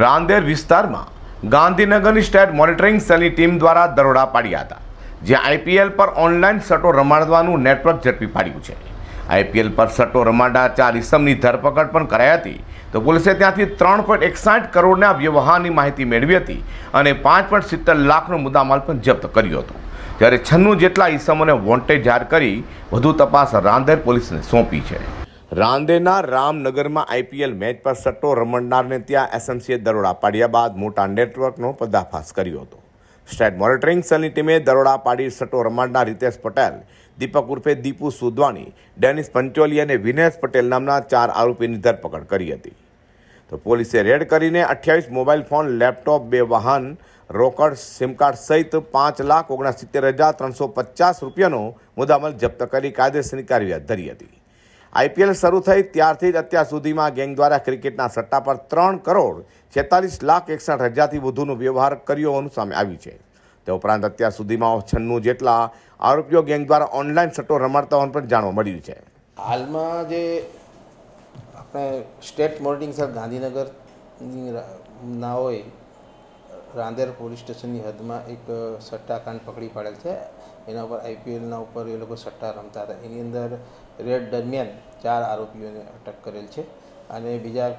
રાંદેર વિસ્તારમાં ગાંધીનગરની state monitoring સેલની ટીમ દ્વારા દરોડા પાડ્યા હતા, જ્યાં આઈપીએલ પર ઓનલાઈન સટ્ટો રમાડવાનું નેટવર્ક ઝડપી પાડ્યું છે. આઈપીએલ પર સટ્ટો રમાડા ચાર ઇસમની ધરપકડ પણ કરાઈ હતી. તો પોલીસે ત્યાંથી ત્રણ પોઈન્ટ એકસાઠ કરોડના વ્યવહારની માહિતી મેળવી હતી અને પાંચ પોઈન્ટ સિત્તેર લાખનો મુદ્દામાલ પણ જપ્ત કર્યો હતો. જ્યારે છન્નું જેટલા ઇસમોને વોન્ટેડ જાહેર કરી વધુ તપાસ રાંદેર પોલીસને સોંપી છે. રાંદેરના રામનગરમાં આઈપીએલ મેચ પર સટ્ટો રમણનારને ત્યાં એસએમસીએ દરોડા પાડ્યા બાદ મોટા નેટવર્કનો પર્દાફાશ કર્યો હતો. સ્ટેટ મોનિટરિંગ સેલની ટીમે દરોડા પાડી સટ્ટો રમાડનાર રીતેશ પટેલ, દીપક ઉર્ફે દીપુ સુદવાણી, ડેનિસ પંચોલી અને વિનેશ પટેલ નામના ચાર આરોપીની ધરપકડ કરી હતી. તો પોલીસે રેડ કરીને અઠ્યાવીસ મોબાઈલ ફોન, લેપટોપ, બે વાહન, રોકડ, સિમ કાર્ડ સહિત પાંચ લાખ ઓગણસિત્તેર હજાર ત્રણસો પચાસ રૂપિયાનો મુદ્દામાલ જપ્ત કરી કાયદેસરની કાર્યવાહી ધરી હતી. આઈપીએલ શરૂ થઈ ત્યારથી જ અત્યાર સુધીમાં ગેંગ દ્વારા ક્રિકેટના સટ્ટા પર ત્રણ કરોડ છેતાલીસ લાખ એકસઠ હજારથી વધુનો વ્યવહાર કર્યો હોવાનું સામે આવ્યું છે. તે ઉપરાંત અત્યાર સુધીમાં છન્નું જેટલા આરોપીઓ ગેંગ દ્વારા ઓનલાઈન સટ્ટો રમાડતા હોવાનું પણ જાણવા મળ્યું છે. હાલમાં જે આપણે સ્ટેટ મોનિટરિંગ સર ગાંધીનગરની ના હોય રાંદેર પોલીસ સ્ટેશનની હદમાં એક સટ્ટાકાંડ પકડી પાડેલ છે. એના ઉપર આઈપીએલના ઉપર એ લોકો સટ્ટા રમતા હતા. એની અંદર રેડ દરમિયાન ચાર આરોપીઓને અટક કરેલ છે અને બીજા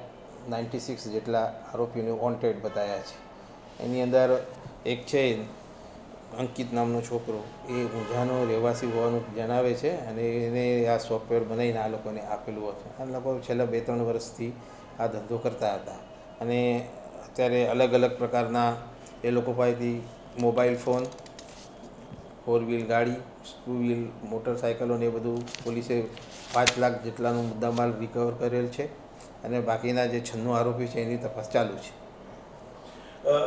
નાઇન્ટી સિક્સ જેટલા આરોપીઓને વોન્ટેડ બતાવ્યા છે. એની અંદર એક છે અંકિત નામનો છોકરો. એ ઊંઝાનો રહેવાસી હોવાનું જણાવે છે અને એને આ સોફ્ટવેર બનાવીને આ લોકોને આપેલું હતું. આ લોકો છેલ્લા બે ત્રણ વર્ષથી આ ધંધો કરતા હતા અને અત્યારે અલગ અલગ પ્રકારના એ લોકો પાસેથી મોબાઈલ ફોન ફોર વ્હીલ ગાડી ટુ વ્હીલ મોટરસાયકલો ને એ બધું પોલીસે પાંચ લાખ જેટલાનો મુદ્દામાલ રિકવર કરેલ છે અને બાકીના જે છન્નું આરોપી છે એની તપાસ ચાલુ છે.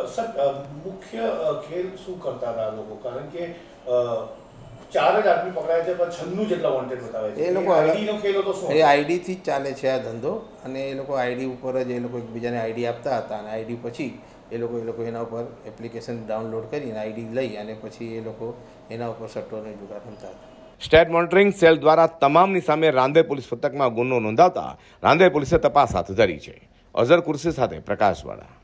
સર મુખ્ય ખેલ શું કરતા હતા લોકો? કારણ કે ચાર જ આદમી પકડાય છે પણ છન્નું જેટલા વોન્ટેડ બતાવે છે. એ લોકો આઈડીનો ખેલ તો શું એ આઈડીથી જ ચાલે છે આ ધંધો. અને એ લોકો આઈડી ઉપર જ એ લોકો એકબીજાને આઈડી આપતા હતા. અને આઈડી પછી એ લોકો એ લોકો એના ઉપર એપ્લિકેશન ડાઉનલોડ કરીને આઈડી લઈ અને પછી એ લોકો એના ઉપર સટ્ટોને જુગાર રમતા હતા. સ્ટેટ મોનિટરિંગ સેલ દ્વારા તમામની સામે રાંદેર પોલીસ મથકમાં ગુનો નોંધાતા રાંદેર પોલીસે તપાસ હાથ ધરી છે. અઝર કુર્સી સાથે પ્રકાશવાળા.